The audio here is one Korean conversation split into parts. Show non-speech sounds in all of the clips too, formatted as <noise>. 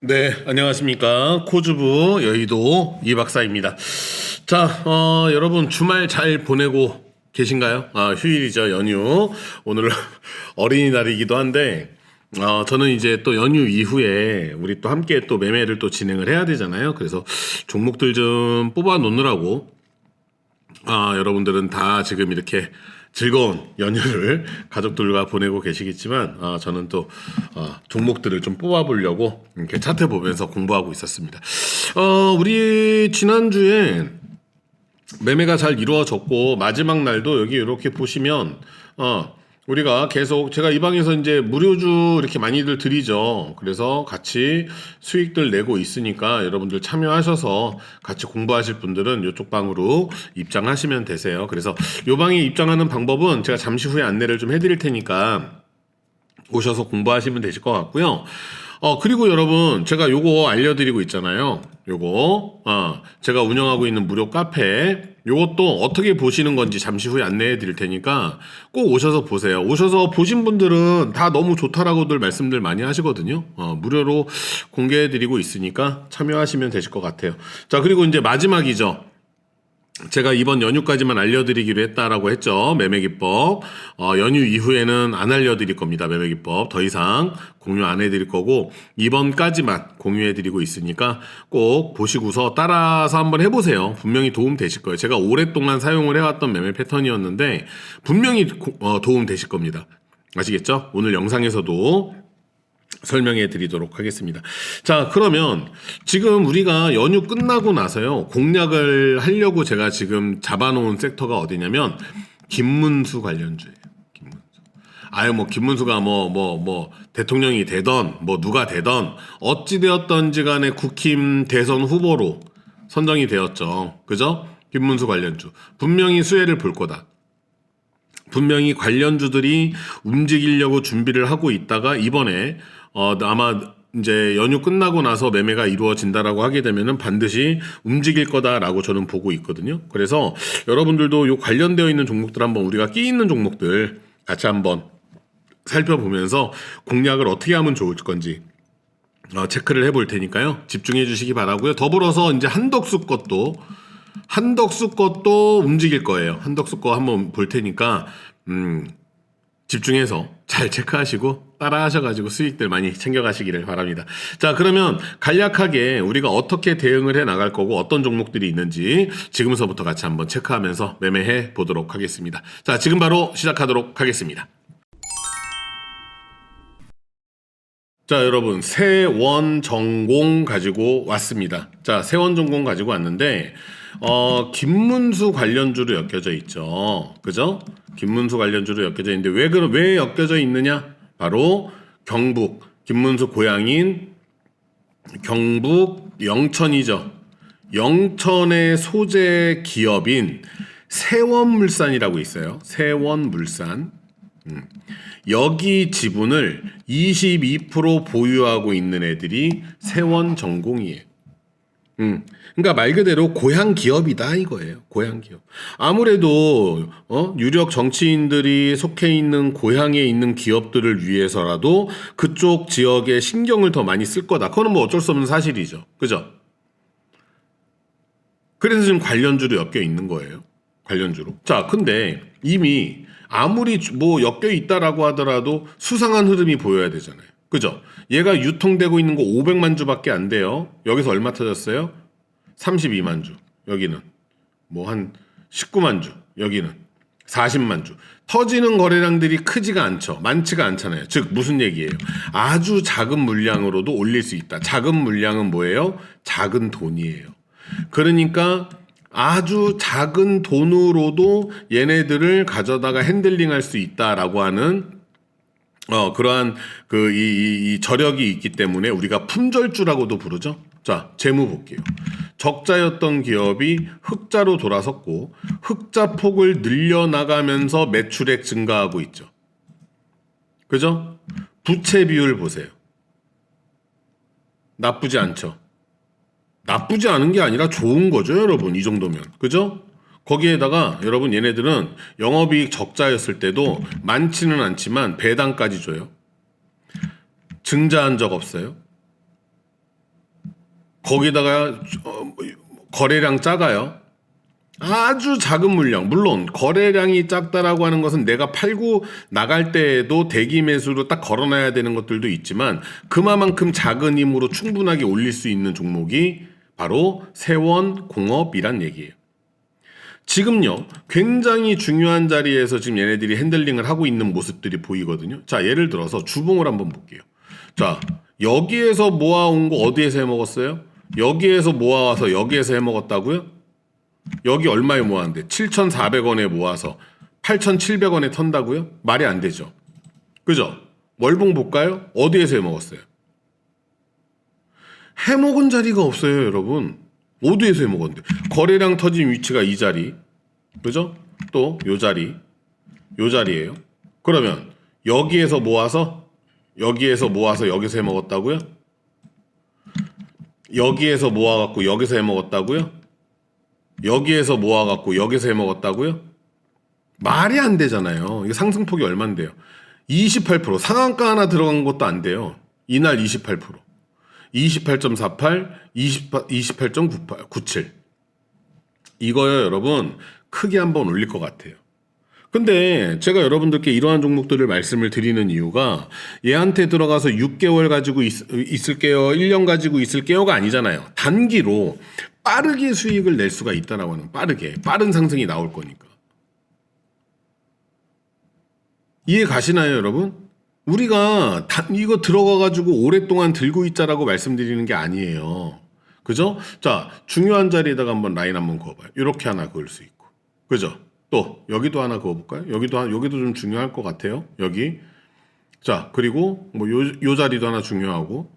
네, 안녕하십니까. 코주부 여의도 이 박사입니다. 자, 어, 여러분 주말 잘 보내고 계신가요? 아, 휴일이죠, 연휴. 오늘 <laughs> 어린이날이기도 한데, 어, 저는 이제 또 연휴 이후에 우리 또 함께 또 매매를 또 진행을 해야 되잖아요. 그래서 종목들 좀 뽑아 놓느라고 아, 여러분들은 다 지금 이렇게 즐거운 연휴를 <laughs> 가족들과 보내고 계시겠지만, 아, 저는 또, 아, 종목들을 좀 뽑아보려고 이렇게 차트 보면서 공부하고 있었습니다. 어, 우리 지난주에 매매가 잘 이루어졌고, 마지막 날도 여기 이렇게 보시면, 어, 우리가 계속 제가 이 방에서 이제 무료주 이렇게 많이들 드리죠. 그래서 같이 수익들 내고 있으니까 여러분들 참여하셔서 같이 공부하실 분들은 이쪽 방으로 입장하시면 되세요. 그래서 이 방에 입장하는 방법은 제가 잠시 후에 안내를 좀 해드릴 테니까 오셔서 공부하시면 되실 것 같고요. 어, 그리고 여러분, 제가 요거 알려드리고 있잖아요. 요거, 어, 제가 운영하고 있는 무료 카페, 요것도 어떻게 보시는 건지 잠시 후에 안내해 드릴 테니까 꼭 오셔서 보세요. 오셔서 보신 분들은 다 너무 좋다라고들 말씀들 많이 하시거든요. 어, 무료로 공개해 드리고 있으니까 참여하시면 되실 것 같아요. 자, 그리고 이제 마지막이죠. 제가 이번 연휴까지만 알려드리기로 했다라고 했죠. 매매 기법. 어, 연휴 이후에는 안 알려드릴 겁니다. 매매 기법. 더 이상 공유 안 해드릴 거고, 이번까지만 공유해드리고 있으니까 꼭 보시고서 따라서 한번 해보세요. 분명히 도움 되실 거예요. 제가 오랫동안 사용을 해왔던 매매 패턴이었는데, 분명히 고- 어, 도움 되실 겁니다. 아시겠죠? 오늘 영상에서도 설명해 드리도록 하겠습니다. 자, 그러면 지금 우리가 연휴 끝나고 나서요, 공략을 하려고 제가 지금 잡아놓은 섹터가 어디냐면, 김문수 관련주예요. 김문수. 아유, 뭐, 김문수가 뭐, 뭐, 뭐, 대통령이 되던, 뭐, 누가 되던, 어찌되었던지 간에 국힘 대선 후보로 선정이 되었죠. 그죠? 김문수 관련주. 분명히 수혜를 볼 거다. 분명히 관련주들이 움직이려고 준비를 하고 있다가 이번에 어 아마 이제 연휴 끝나고 나서 매매가 이루어진다라고 하게 되면은 반드시 움직일 거다라고 저는 보고 있거든요. 그래서 여러분들도 요 관련되어 있는 종목들 한번 우리가 끼 있는 종목들 같이 한번 살펴보면서 공략을 어떻게 하면 좋을 건지 어, 체크를 해볼 테니까요. 집중해 주시기 바라고요. 더불어서 이제 한덕수 것도 한덕수 것도 움직일 거예요. 한덕수 거 한번 볼 테니까 음, 집중해서 잘 체크하시고 따라하셔가지고 수익들 많이 챙겨가시기를 바랍니다. 자, 그러면 간략하게 우리가 어떻게 대응을 해 나갈 거고 어떤 종목들이 있는지 지금서부터 같이 한번 체크하면서 매매해 보도록 하겠습니다. 자, 지금 바로 시작하도록 하겠습니다. 자, 여러분, 세원 전공 가지고 왔습니다. 자, 세원 전공 가지고 왔는데, 어, 김문수 관련주로 엮여져 있죠. 그죠? 김문수 관련주로 엮여져 있는데, 왜, 그럼, 왜 엮여져 있느냐? 바로 경북, 김문수 고향인 경북 영천이죠. 영천의 소재 기업인 세원물산이라고 있어요. 세원물산. 여기 지분을 22% 보유하고 있는 애들이 세원 전공이에요. 음. 그러니까 말 그대로 고향 기업이다 이거예요. 고향 기업. 아무래도 어? 유력 정치인들이 속해 있는 고향에 있는 기업들을 위해서라도 그쪽 지역에 신경을 더 많이 쓸 거다. 그거는 뭐 어쩔 수 없는 사실이죠. 그죠? 그래서 지금 관련주로 엮여 있는 거예요. 관련주로. 자, 근데 이미 아무리 주- 뭐 엮여 있다라고 하더라도 수상한 흐름이 보여야 되잖아요. 그죠? 얘가 유통되고 있는 거 500만 주밖에 안 돼요. 여기서 얼마 터졌어요? 32만 주. 여기는 뭐 한 19만 주. 여기는 40만 주. 터지는 거래량들이 크지가 않죠. 많지가 않잖아요. 즉 무슨 얘기예요? 아주 작은 물량으로도 올릴 수 있다. 작은 물량은 뭐예요? 작은 돈이에요. 그러니까 아주 작은 돈으로도 얘네들을 가져다가 핸들링 할 수 있다라고 하는 어, 그러한 그, 이, 이, 이 저력이 있기 때문에 우리가 품절주라고도 부르죠. 자, 재무 볼게요. 적자였던 기업이 흑자로 돌아섰고, 흑자 폭을 늘려나가면서 매출액 증가하고 있죠. 그죠? 부채 비율 보세요. 나쁘지 않죠. 나쁘지 않은 게 아니라 좋은 거죠, 여러분. 이 정도면. 그죠? 거기에다가 여러분 얘네들은 영업이익 적자였을 때도 많지는 않지만 배당까지 줘요. 증자한 적 없어요. 거기다가 어, 거래량 작아요. 아주 작은 물량. 물론 거래량이 작다라고 하는 것은 내가 팔고 나갈 때에도 대기 매수로 딱 걸어놔야 되는 것들도 있지만 그만큼 작은 힘으로 충분하게 올릴 수 있는 종목이 바로 세원 공업이란 얘기예요. 지금요, 굉장히 중요한 자리에서 지금 얘네들이 핸들링을 하고 있는 모습들이 보이거든요. 자, 예를 들어서 주봉을 한번 볼게요. 자, 여기에서 모아온 거 어디에서 해 먹었어요? 여기에서 모아와서 여기에서 해 먹었다고요? 여기 얼마에 모았는데 7,400원에 모아서 8,700원에 턴다고요? 말이 안 되죠. 그죠? 월봉 볼까요? 어디에서 해 먹었어요? 해 먹은 자리가 없어요, 여러분. 어디에서 해 먹었는데? 거래량 터진 위치가 이 자리. 그죠? 또 요 자리. 요 자리예요. 그러면 여기에서 모아서 여기에서 모아서 여기서 해 먹었다고요? 여기에서 모아갖고 여기서 해 먹었다고요? 여기에서 모아갖고 여기서 해 먹었다고요? 말이 안 되잖아요. 이게 상승폭이 얼만데요? 28% 상한가 하나 들어간 것도 안 돼요. 이날 28% 28.48, 28, 28.97 이거요 여러분 크게 한번 올릴 것 같아요. 근데 제가 여러분들께 이러한 종목들을 말씀을 드리는 이유가 얘한테 들어가서 6개월 가지고 있, 있을게요, 1년 가지고 있을게요가 아니잖아요. 단기로 빠르게 수익을 낼 수가 있다라고 하는 빠르게 빠른 상승이 나올 거니까. 이해 가시나요, 여러분? 우리가 다, 이거 들어가 가지고 오랫동안 들고 있자라고 말씀드리는 게 아니에요. 그죠? 자, 중요한 자리에다가 한번 라인 한번 그어봐요. 이렇게 하나 그을 수 있고. 그죠? 또 여기도 하나 그어볼까요? 여기도 한- 여기도 좀 중요할 것 같아요. 여기. 자, 그리고 뭐 요 요 자리도 하나 중요하고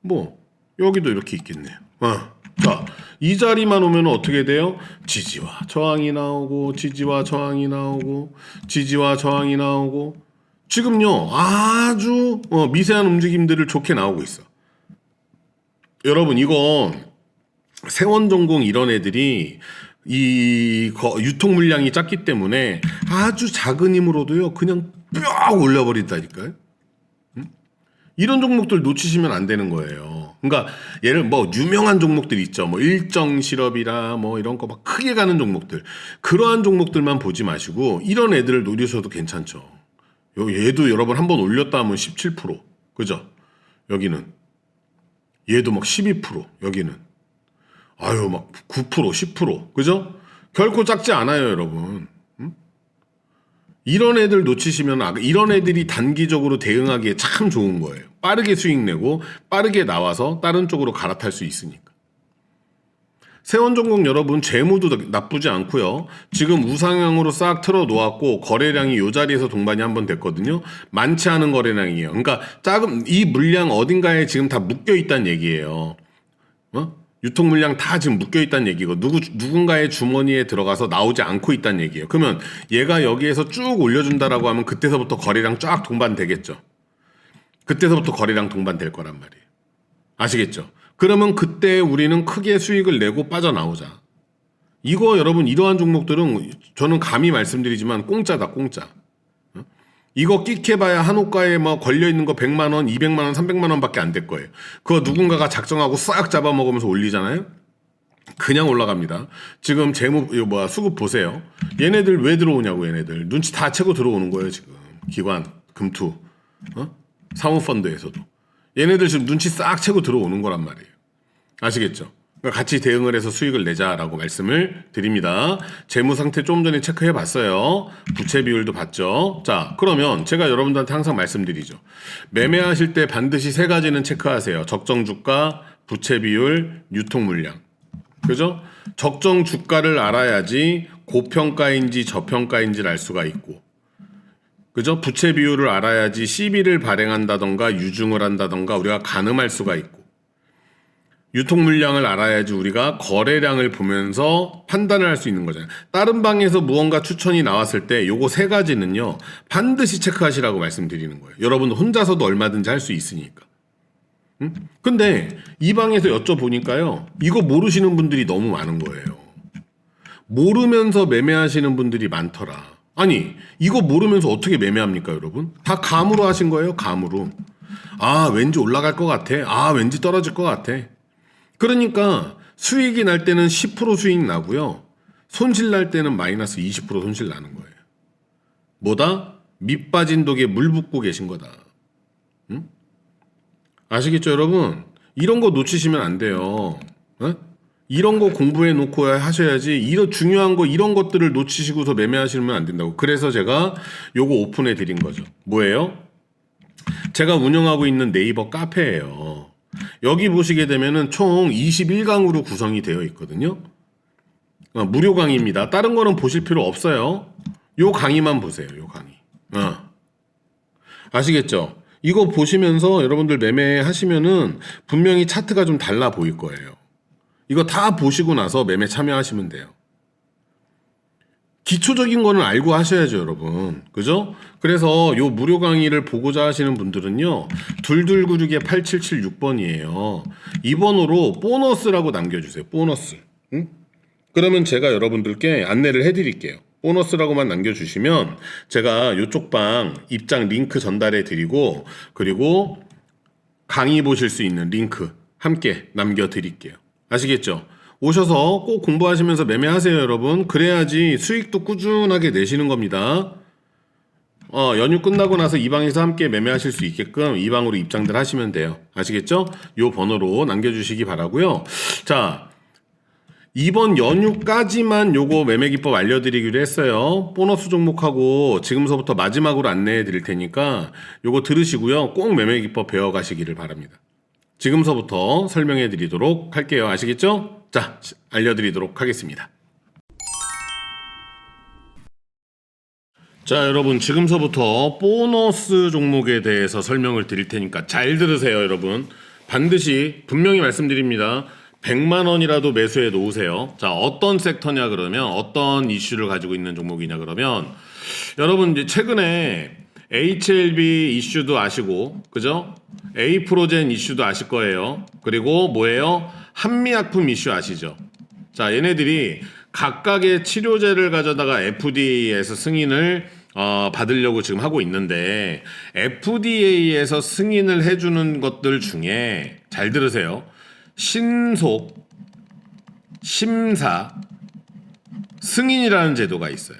뭐 여기도 이렇게 있겠네요. 어. 자, 이 자리만 오면 어떻게 돼요? 지지와 저항이 나오고 지지와 저항이 나오고 지지와 저항이 나오고 지금요 아주 어, 미세한 움직임들을 좋게 나오고 있어. 여러분 이거 세원전공 이런 애들이 이 거- 유통 물량이 작기 때문에 아주 작은 힘으로도요 그냥 뼈 올려버린다니까요. 음? 이런 종목들 놓치시면 안 되는 거예요. 그러니까 예를 뭐 유명한 종목들 있죠. 뭐 일정 실업이라 뭐 이런 거 막 크게 가는 종목들 그러한 종목들만 보지 마시고 이런 애들을 노리셔도 괜찮죠. 요 얘도 여러분 한 번 올렸다 하면 17% 그죠? 여기는. 얘도 막 12% 여기는. 아유 막 9% 10% 그죠? 결코 작지 않아요 여러분. 음? 이런 애들 놓치시면 아, 이런 애들이 단기적으로 대응하기에 참 좋은 거예요. 빠르게 수익 내고 빠르게 나와서 다른 쪽으로 갈아탈 수 있으니까 세원전공 여러분 재무도 나쁘지 않고요. 지금 우상향으로 싹 틀어 놓았고 거래량이 요 자리에서 동반이 한 번 됐거든요. 많지 않은 거래량이에요. 그러니까 작은 이 물량 어딘가에 지금 다 묶여 있다는 얘기예요. 어? 유통 물량 다 지금 묶여 있다는 얘기고 누구 누군가의 주머니에 들어가서 나오지 않고 있다는 얘기예요. 그러면 얘가 여기에서 쭉 올려준다라고 하면 그때서부터 거래량 쫙 동반되겠죠. 그때서부터 거래량 동반될 거란 말이에요. 아시겠죠? 그러면 그때 우리는 크게 수익을 내고 빠져나오자. 이거 여러분 이러한 종목들은 저는 감히 말씀드리지만 공짜다 공짜. 어? 이거 끽해봐야 한 호가에 뭐 걸려 있는 거 100만 원, 200만 원, 300만 원밖에 안 될 거예요. 그거 누군가가 작정하고 싹 잡아먹으면서 올리잖아요. 그냥 올라갑니다. 지금 재무 이거 뭐야 수급 보세요. 얘네들 왜 들어오냐고 얘네들 눈치 다 채고 들어오는 거예요 지금 기관 금투 어? 사모펀드에서도 얘네들 지금 눈치 싹 채고 들어오는 거란 말이에요. 아시겠죠? 그러니까 같이 대응을 해서 수익을 내자라고 말씀을 드립니다. 재무 상태 좀 전에 체크해 봤어요. 부채 비율도 봤죠. 자, 그러면 제가 여러분들한테 항상 말씀드리죠. 매매하실 때 반드시 세 가지는 체크하세요. 적정 주가, 부채 비율, 유통 물량. 그죠? 적정 주가를 알아야지 고평가인지 저평가인지를 알 수가 있고 그죠? 부채 비율을 알아야지 시비를 발행한다던가 유증을 한다던가 우리가 가늠할 수가 있고 유통 물량을 알아야지 우리가 거래량을 보면서 판단을 할 수 있는 거잖아요. 다른 방에서 무언가 추천이 나왔을 때 요거 세 가지는요. 반드시 체크하시라고 말씀드리는 거예요. 여러분 혼자서도 얼마든지 할 수 있으니까. 응? 근데 이 방에서 여쭤보니까요. 이거 모르시는 분들이 너무 많은 거예요. 모르면서 매매하시는 분들이 많더라. 아니, 이거 모르면서 어떻게 매매합니까, 여러분? 다 감으로 하신 거예요, 감으로. 아, 왠지 올라갈 것 같아. 아, 왠지 떨어질 것 같아. 그러니까 수익이 날 때는 10% 수익 나고요. 손실 날 때는 마이너스 20% 손실 나는 거예요. 뭐다? 밑 빠진 독에 물 붓고 계신 거다. 응? 아시겠죠, 여러분? 이런 거 놓치시면 안 돼요. 어? 이런 거 공부해 놓고 하셔야지. 이런 중요한 거 이런 것들을 놓치시고서 매매하시면 안 된다고. 그래서 제가 요거 오픈해 드린 거죠. 뭐예요? 제가 운영하고 있는 네이버 카페예요. 여기 보시게 되면은 총 21강으로 구성이 되어 있거든요. 어, 무료 강의입니다. 다른 거는 보실 필요 없어요. 요 강의만 보세요. 요 강의. 어. 아시겠죠? 이거 보시면서 여러분들 매매하시면은 분명히 차트가 좀 달라 보일 거예요. 이거 다 보시고 나서 매매 참여하시면 돼요. 기초적인 거는 알고 하셔야죠, 여러분. 그죠? 그래서 요 무료 강의를 보고자 하시는 분들은요, 둘둘구육에 8776번이에요. 이 번호로 보너스라고 남겨 주세요, 보너스. 응? 그러면 제가 여러분들께 안내를 해 드릴게요. 보너스라고만 남겨 주시면 제가 요쪽 방 입장 링크 전달해 드리고 그리고 강의 보실 수 있는 링크 함께 남겨 드릴게요. 아시겠죠? 오셔서 꼭 공부하시면서 매매하세요, 여러분. 그래야지 수익도 꾸준하게 내시는 겁니다. 어, 연휴 끝나고 나서 이 방에서 함께 매매하실 수 있게끔 이 방으로 입장들 하시면 돼요. 아시겠죠? 요 번호로 남겨주시기 바라고요. 자, 이번 연휴까지만 요거 매매 기법 알려드리기로 했어요. 보너스 종목하고 지금서부터 마지막으로 안내해 드릴 테니까 요거 들으시고요. 꼭 매매 기법 배워가시기를 바랍니다. 지금서부터 설명해 드리도록 할게요. 아시겠죠? 자, 시- 알려드리도록 하겠습니다. 자, 여러분, 지금서부터 보너스 종목에 대해서 설명을 드릴 테니까 잘 들으세요, 여러분. 반드시 분명히 말씀드립니다. 100만 원이라도 매수해 놓으세요. 자, 어떤 섹터냐 그러면 어떤 이슈를 가지고 있는 종목이냐 그러면 여러분 이제 최근에 HLB 이슈도 아시고 그죠? A 프로젠 이슈도 아실 거예요. 그리고 뭐예요? 한미약품 이슈 아시죠? 자, 얘네들이 각각의 치료제를 가져다가 FDA에서 승인을 어, 받으려고 지금 하고 있는데 FDA에서 승인을 해주는 것들 중에 잘 들으세요. 신속, 심사, 승인이라는 제도가 있어요.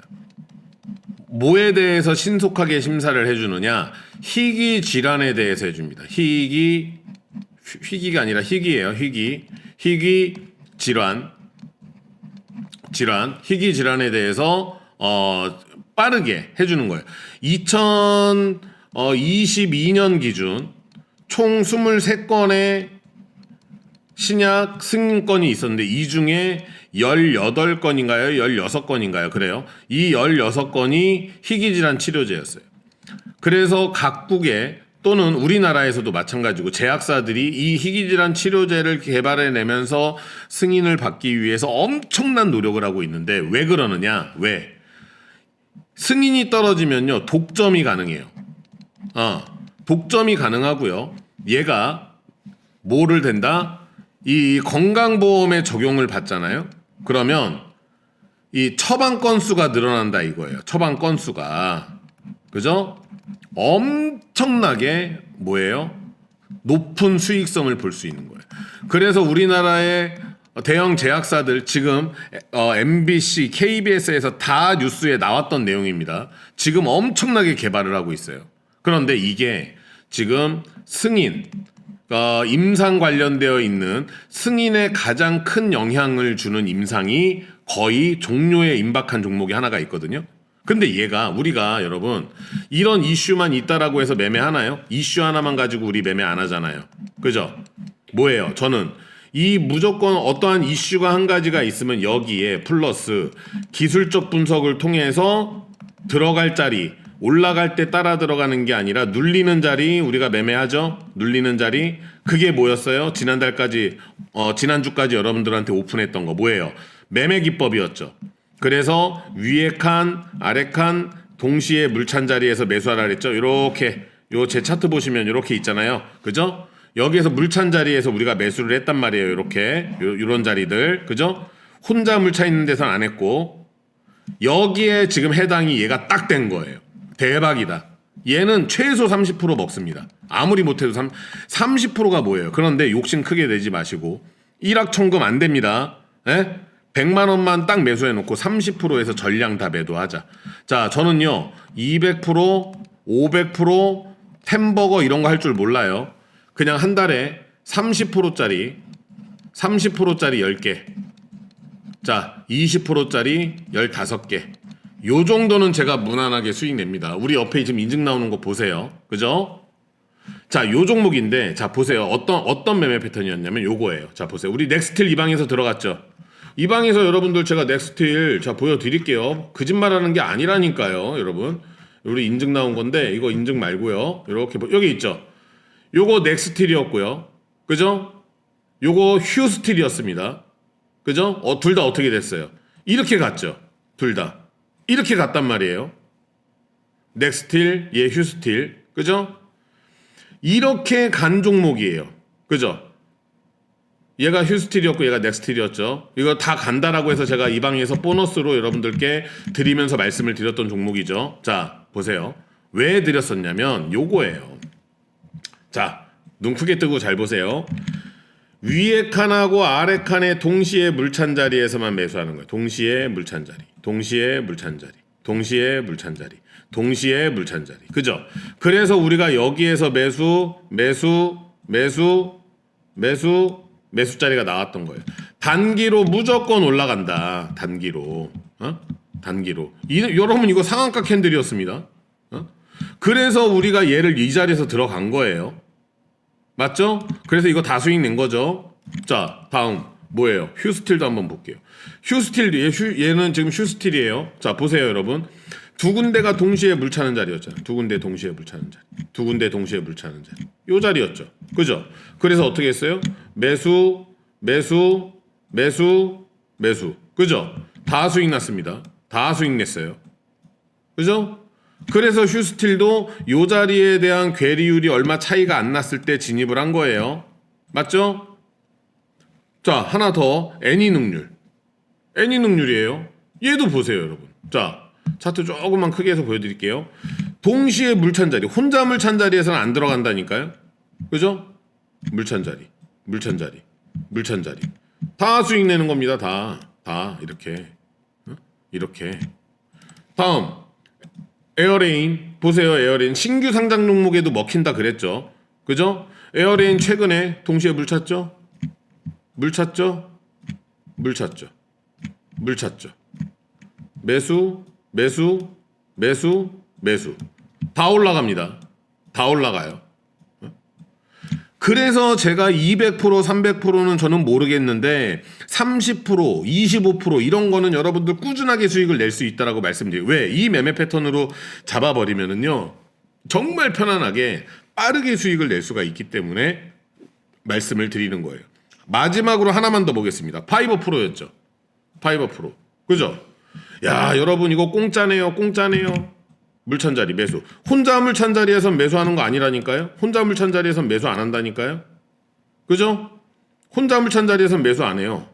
뭐에 대해서 신속하게 심사를 해주느냐? 희귀 질환에 대해서 해줍니다. 희귀 휘- 희귀가 아니라 희귀예요. 희귀 희귀 질환 질환 희귀 질환에 대해서 어 빠르게 해주는 거예요. 2022년 기준 총 23건의 신약 승인건이 있었는데 이 중에 18건인가요? 16건인가요? 그래요. 이 16건이 희귀질환 치료제였어요. 그래서 각국에 또는 우리나라에서도 마찬가지고 제약사들이 이 희귀질환 치료제를 개발해내면서 승인을 받기 위해서 엄청난 노력을 하고 있는데 왜 그러느냐? 왜? 승인이 떨어지면요 독점이 가능해요. 어, 독점이 가능하고요. 얘가 뭐를 된다? 이 건강보험에 적용을 받잖아요. 그러면 이 처방 건수가 늘어난다 이거예요. 처방 건수가 그죠? 엄청나게 뭐예요? 높은 수익성을 볼 수 있는 거예요. 그래서 우리나라의 대형 제약사들 지금 어, MBC, KBS에서 다 뉴스에 나왔던 내용입니다. 지금 엄청나게 개발을 하고 있어요. 그런데 이게 지금 승인, 어, 임상 관련되어 있는 승인에 가장 큰 영향을 주는 임상이 거의 종료에 임박한 종목이 하나가 있거든요. 근데 얘가 우리가 여러분 이런 이슈만 있다라고 해서 매매하나요? 이슈 하나만 가지고 우리 매매 안 하잖아요. 그죠? 뭐예요? 저는 이 무조건 어떠한 이슈가 한 가지가 있으면 여기에 플러스 기술적 분석을 통해서 들어갈 자리 올라갈 때 따라 들어가는 게 아니라 눌리는 자리 우리가 매매하죠. 눌리는 자리 그게 뭐였어요? 지난달까지 어 지난주까지 여러분들한테 오픈했던 거 뭐예요? 매매 기법이었죠. 그래서 위에 칸, 아래 칸 동시에 물찬 자리에서 매수하라 그랬죠. 이렇게 요 제 차트 보시면 이렇게 있잖아요. 그죠? 여기에서 물찬 자리에서 우리가 매수를 했단 말이에요. 이렇게 요, 요런 자리들. 그죠? 혼자 물차 있는 데선 안 했고 여기에 지금 해당이 얘가 딱 된 거예요. 대박이다. 얘는 최소 30% 먹습니다. 아무리 못해도 3, 30%가 뭐예요? 그런데 욕심 크게 내지 마시고 일확천금 안 됩니다. 예? 100만 원만 딱 매수해 놓고 30%에서 전량 다 매도하자. 자, 저는요. 200%, 500%, 햄버거 이런 거 할 줄 몰라요. 그냥 한 달에 30%짜리 30%짜리 10개. 자, 20%짜리 15개. 요 정도는 제가 무난하게 수익 냅니다. 우리 옆에 지금 인증 나오는 거 보세요. 그죠? 자, 요 종목인데, 자, 보세요. 어떤, 어떤 매매 패턴이었냐면 요거예요. 자, 보세요. 우리 넥스틸 이 방에서 들어갔죠? 이 방에서 여러분들 제가 넥스틸, 자, 보여드릴게요. 거짓말 하는 게 아니라니까요, 여러분. 우리 인증 나온 건데, 이거 인증 말고요. 이렇게, 보- 여기 있죠? 요거 넥스틸이었고요. 그죠? 요거 휴스틸이었습니다. 그죠? 어, 둘 다 어떻게 됐어요? 이렇게 갔죠? 둘 다. 이렇게 갔단 말이에요. 넥스틸, 얘 휴스틸. 그죠? 이렇게 간 종목이에요. 그죠? 얘가 휴스틸이었고 얘가 넥스틸이었죠. 이거 다 간다라고 해서 제가 이 방에서 보너스로 여러분들께 드리면서 말씀을 드렸던 종목이죠. 자, 보세요. 왜 드렸었냐면 요거예요. 자, 눈 크게 뜨고 잘 보세요. 위에 칸하고 아래 칸에 동시에 물찬 자리에서만 매수하는 거예요. 동시에 물찬 자리, 동시에 물찬 자리, 동시에 물찬 자리, 동시에 물찬 자리. 그죠? 그래서 우리가 여기에서 매수, 매수, 매수, 매수, 매수 자리가 나왔던 거예요. 단기로 무조건 올라간다. 단기로, 어? 단기로. 이, 여러분 이거 상한가 캔들이었습니다. 어? 그래서 우리가 얘를 이 자리에서 들어간 거예요. 맞죠? 그래서 이거 다 수익 낸 거죠. 자, 다음 뭐예요? 휴스틸도 한번 볼게요. 휴스틸 얘 휴, 얘는 지금 휴스틸이에요. 자, 보세요, 여러분. 두 군데가 동시에 물 차는 자리였잖아요. 두 군데 동시에 물 차는 자리. 두 군데 동시에 물 차는 자리. 요 자리였죠. 그죠? 그래서 어떻게 했어요? 매수, 매수, 매수, 매수. 그죠? 다 수익 났습니다. 다 수익 냈어요. 그죠? 그래서 휴스틸도 요 자리에 대한 괴리율이 얼마 차이가 안 났을 때 진입을 한 거예요. 맞죠? 자, 하나 더. 애니 능률. 애니 능률이에요. 얘도 보세요, 여러분. 자, 차트 조금만 크게 해서 보여드릴게요. 동시에 물 찬 자리. 혼자 물 찬 자리에서는 안 들어간다니까요. 그죠? 물 찬 자리. 물 찬 자리. 물 찬 자리. 다 수익 내는 겁니다. 다. 다. 이렇게. 어? 이렇게. 다음. 에어레인 보세요 에어레인. 신규 상장 종목에도 먹힌다 그랬죠. 그죠? 에어레인 최근에 동시에 물 찼죠? 물 찼죠? 물 찼죠. 물 찼죠. 매수 매수 매수 매수. 다 올라갑니다. 다 올라가요 그래서 제가 200% 300%는 저는 모르겠는데 30% 25% 이런 거는 여러분들 꾸준하게 수익을 낼 수 있다라고 말씀드려요. 왜? 이 매매 패턴으로 잡아버리면은요. 정말 편안하게 빠르게 수익을 낼 수가 있기 때문에 말씀을 드리는 거예요. 마지막으로 하나만 더 보겠습니다. 파이버 프로였죠. 파이버 프로. 그죠? 야, 여러분 이거 공짜네요. 공짜네요. 물찬 자리 매수. 혼자 물찬 자리에선 매수하는 거 아니라니까요. 혼자 물찬 자리에선 매수 안 한다니까요. 그죠? 혼자 물찬 자리에선 매수 안 해요.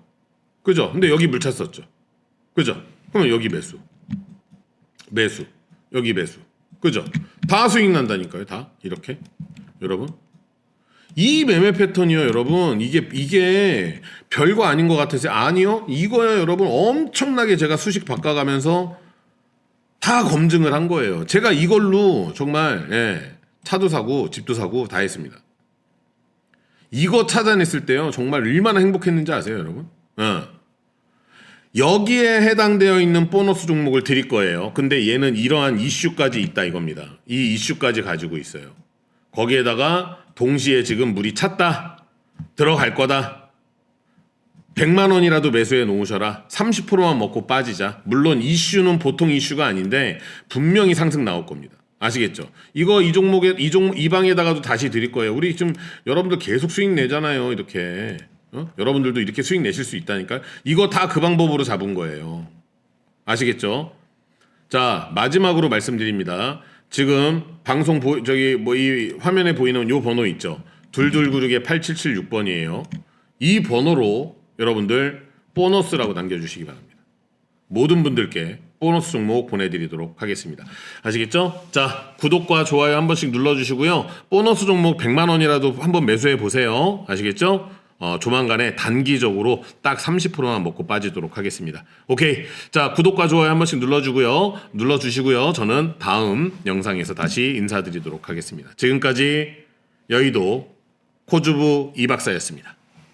그죠? 근데 여기 물 찼었죠. 그죠? 그러면 여기 매수. 매수. 여기 매수. 그죠? 다 수익 난다니까요. 다 이렇게. 여러분. 이 매매 패턴이요, 여러분. 이게 이게 별거 아닌 것 같으세요? 아니요. 이거요, 여러분. 엄청나게 제가 수식 바꿔가면서 다 검증을 한 거예요. 제가 이걸로 정말 예, 차도 사고 집도 사고 다 했습니다. 이거 찾아냈을 때요 정말 얼마나 행복했는지 아세요, 여러분? 어. 여기에 해당되어 있는 보너스 종목을 드릴 거예요. 근데 얘는 이러한 이슈까지 있다 이겁니다. 이 이슈까지 가지고 있어요. 거기에다가 동시에 지금 물이 찼다. 들어갈 거다. 100만 원이라도 매수해 놓으셔라. 30%만 먹고 빠지자. 물론 이슈는 보통 이슈가 아닌데 분명히 상승 나올 겁니다. 아시겠죠? 이거 이 종목에 이 종 이 방에다가도 다시 드릴 거예요. 우리 지금 여러분들 계속 수익 내잖아요. 이렇게. 어? 여러분들도 이렇게 수익 내실 수 있다니까. 이거 다 그 방법으로 잡은 거예요. 아시겠죠? 자, 마지막으로 말씀드립니다. 지금 방송 보 저기 뭐 이 화면에 보이는 요 번호 있죠. 둘둘구르게 8776번이에요. 이 번호로 여러분들 보너스라고 남겨주시기 바랍니다. 모든 분들께 보너스 종목 보내드리도록 하겠습니다. 아시겠죠? 자, 구독과 좋아요 한 번씩 눌러주시고요. 보너스 종목 100만 원이라도 한번 매수해 보세요. 아시겠죠? 어, 조만간에 단기적으로 딱 30%만 먹고 빠지도록 하겠습니다. 오케이. 자, 구독과 좋아요 한 번씩 눌러주고요. 눌러주시고요. 저는 다음 영상에서 다시 인사드리도록 하겠습니다. 지금까지 여의도 코주부 이박사였습니다.